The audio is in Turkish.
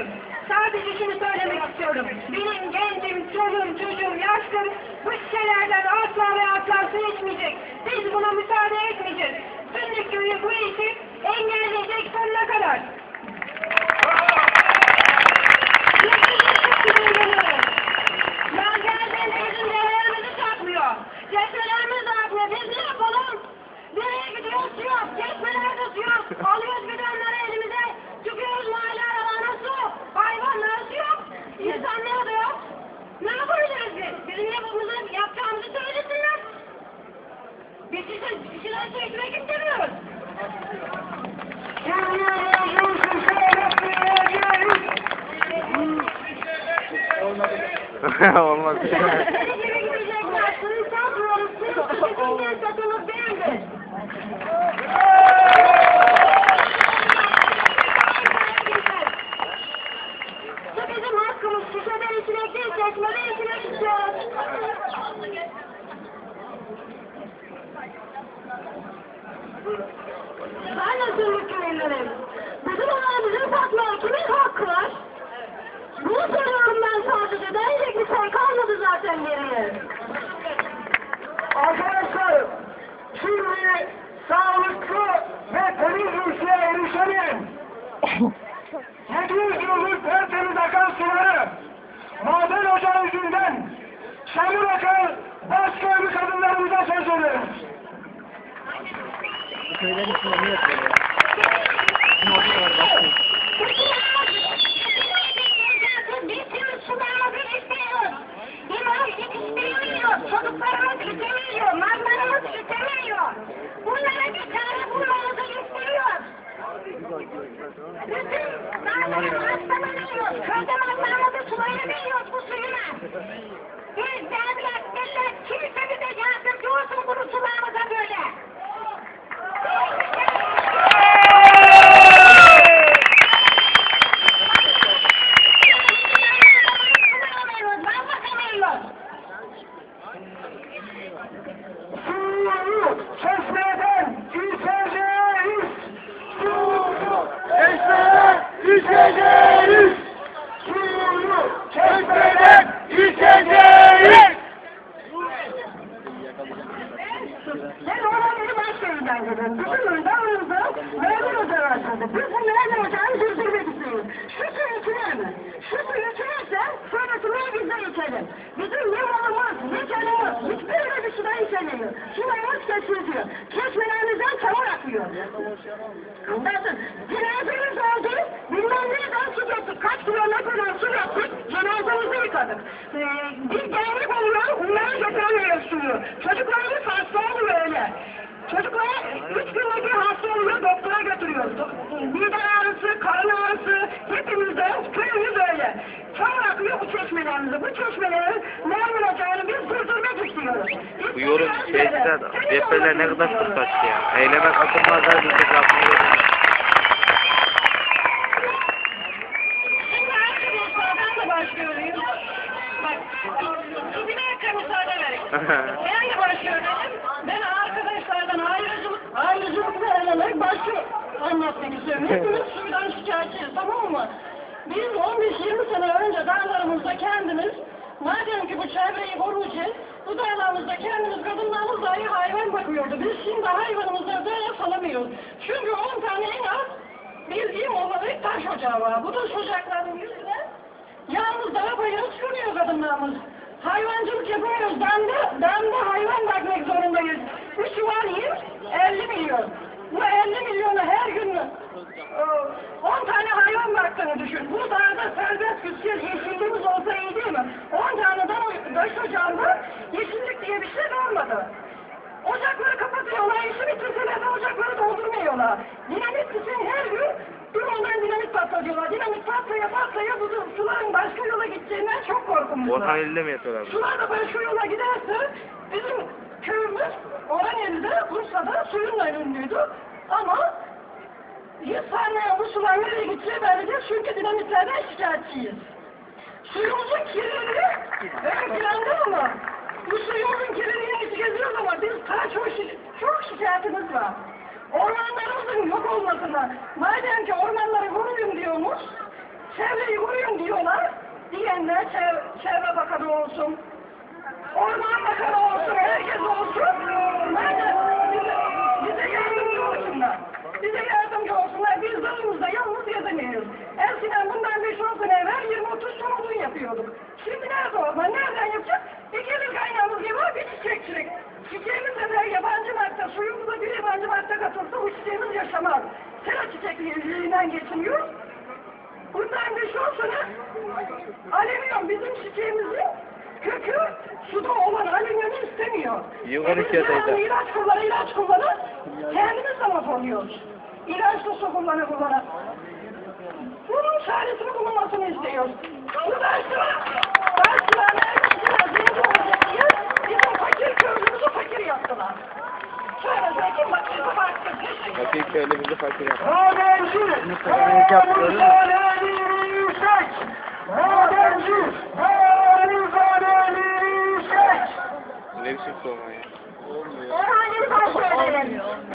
değilim. Sadece şunu söylemek istiyorum. Benim gencim, çoluğum, çocuğum, yaşlarım bu şişelerden asla ve asla su içmeyecek. Biz buna müsaade etmeyeceğiz. Sünnet köyü bu işi engelleyecek sonuna kadar. Ya geldin bizim develerimizi takmıyor. Kesmelerimiz de atmıyor. Biz ne yapalım? Nereye gidiyoruz yok. Kesmelerde su yok. Alıyoruz bidonları elimize. Çıkıyoruz mahalle aralarına su. Hayvanlar su yok. İnsanlar da yok. Ne Bizim yapımızı yapacağımızı söylesinler. Biz size kişiler çekmek istemiyoruz. Olmaz. Seni geri gidecekler. Seni satmıyoruz. Seni kesinlikle satılıp değildir. Bu bizim hakkımız. Şişeden içmek değil, çeşmeden içmek istiyoruz. Ben de sürmük köylülerim. Bizim alanımızı satmaya kimin hakkı var? Bunu soruyorum ben sadece. Denecek bir şey kalmadı zaten geriye. Arkadaşlar, şimdi sağlıklı ve temiz ülkeye erişelim. 700 yıllık tertemiz akan suları, maden ocağı yüzünden çamur akan başköylü kadınlarımıza söz veriyoruz. Biz sularımızı istiyoruz. İmam yetiştiriliyor. Çocuklarımız yetiştiriliyor. Mallarımız yetiştiriliyor. Bunlara bir çare bulmamızı istiyoruz. Bütün mallarımız hastalanıyor. Köyde mallarımızı sulayabiliyoruz bu suyuna. Biz devlet, millet, kimse bize yardımcı olsun bunu sularımıza böyle. Sulamıyoruz, bakamıyoruz. Suyu çeşmeden içeceğiz. Suyu çeşmeden içeceğiz. Suyu çeşmeden içeceğiz. Ben ona beni başköyünden geliyorum. Bizim damımızda memur ocağı açıldı. Biz bu memur ocağını sürdürmek istiyoruz. Şu suyu içilir mi? Şu suyu içilirse sonrasını biz de içelim. Bizim ne malımız, ne canımız, hiçbir öyle bir sudan içemiyor. Sularımız kesiliyor. Çeşmelerimizden çamur akıyor. Anlarsın. Cenazemiz oldu. Bilmem nereden su gettik. Kaç kilometreden su gettik. Cenazemizi yıkadık. Ee, bir dernek oluyor. Onlara getiremiyoruz suyu. Çocuklarımız hasta oluyor öyle. Çocuklar üç günde bir hasta oluyor. Doktora götürüyoruz. Mide akıyor bu çeşmelerimize. Bu çeşmelerin memur ocağını biz durdurmak istiyoruz. Bu yorum şeyse depreler ne kadar fırsat ya. Eyleme katılmazlar biz de yapmıyoruz. Dakika müsaade verin. Ben arkadaşlardan ayrıcılık, ayrıcılık vererek başı anlatmak istiyorum. Hepimiz suydan şikayetçiyiz, tamam mı? Biz 15-20 sene önce dağlarımızda kendimiz, madem ki bu çevreyi koruyacağız, bu dağlarımızda kendimiz kadınlarımız dahi hayvan bakıyordu. Biz şimdi hayvanımızları böyle salamıyoruz. Çünkü 10 tane en az bildiğim olarak taş ocağı var. Bu taş ocakların yüzünden yalnız daha bayırı çıkıyor kadınlarımız. Hayvancılık yapıyoruz. Damda, damda hayvan bakmak zorundayız. Bu çuval yem 50 milyon. Bu 50 milyonu her gün e, 10 tane hayvan. Bu dağda serbest güzel yeşilliğimiz olsa iyi değil mi? 10 tane da taş ocağında yeşillik diye bir şey kalmadı. Ocakları kapatıyorlar, işi bitirseler de ocakları doldurmuyorlar. Dinamit için her gün bir ondan dinamit patlatıyorlar. Dinamit patlaya patlaya bu suların başka yola gideceğinden çok korkumuz Orhan var. elinde mi yapıyorlar bunu? Sular da başka yola giderse bizim köyümüz Oraniye'de, Bursa'da suyunla ünlüydü. Ama yüz saniye bu sular nereye gideceği belli değil çünkü dinamitlerden şikayetçiyiz. Suyumuzun kirliliği ön planda ama bu suyumuzun kirliliğini geziyoruz ama biz daha çok, çok şikayetimiz var. Ormanlarımızın yok olmasına, madem ki ormanları koruyun diyormuş, çevreyi koruyun diyorlar. Diyenler çev çevre bakanı olsun. Orman bakanı olsun, herkes olsun. Nerede? Bize, bize yardımcı olsunlar. Bize yardımcı dağımızda yalnız gezemiyoruz. Eskiden bundan 5-10 sene evvel 20-30 ton odun yapıyorduk. Şimdi nerede orman? Nereden yapacak? İki yıl kaynağımız gibi bir çiçekçilik. Çiçeğimiz sefer yabancı madde, suyumuza bir yabancı madde katılsa bu çiçeğimiz yaşamaz. Sera çiçekliğinden geçiniyor. Bundan 5-10 sene alüminyum bizim çiçeğimizin kökü suda olan alüminyumu istemiyor. Yukarı devamlı ilaç kullanı ilaç kullanı kendimiz de mahvoluyoruz. İlaçla su kullanı kullanı. Bunun çaresini bulunmasını istiyoruz. Uğraştıra, uğraştıra, nerede zengin olacak diye bizim fakir köylümüzü fakir yaptılar. Şöyle zengin bakırsı baktı. Fakir köylümüzü fakir yaptı. Madenci, müsaadenliğini yüksek. Madenci, müsaadenliğini yüksek. Ne biçim sorma ya. Yılmaz söyleyelim.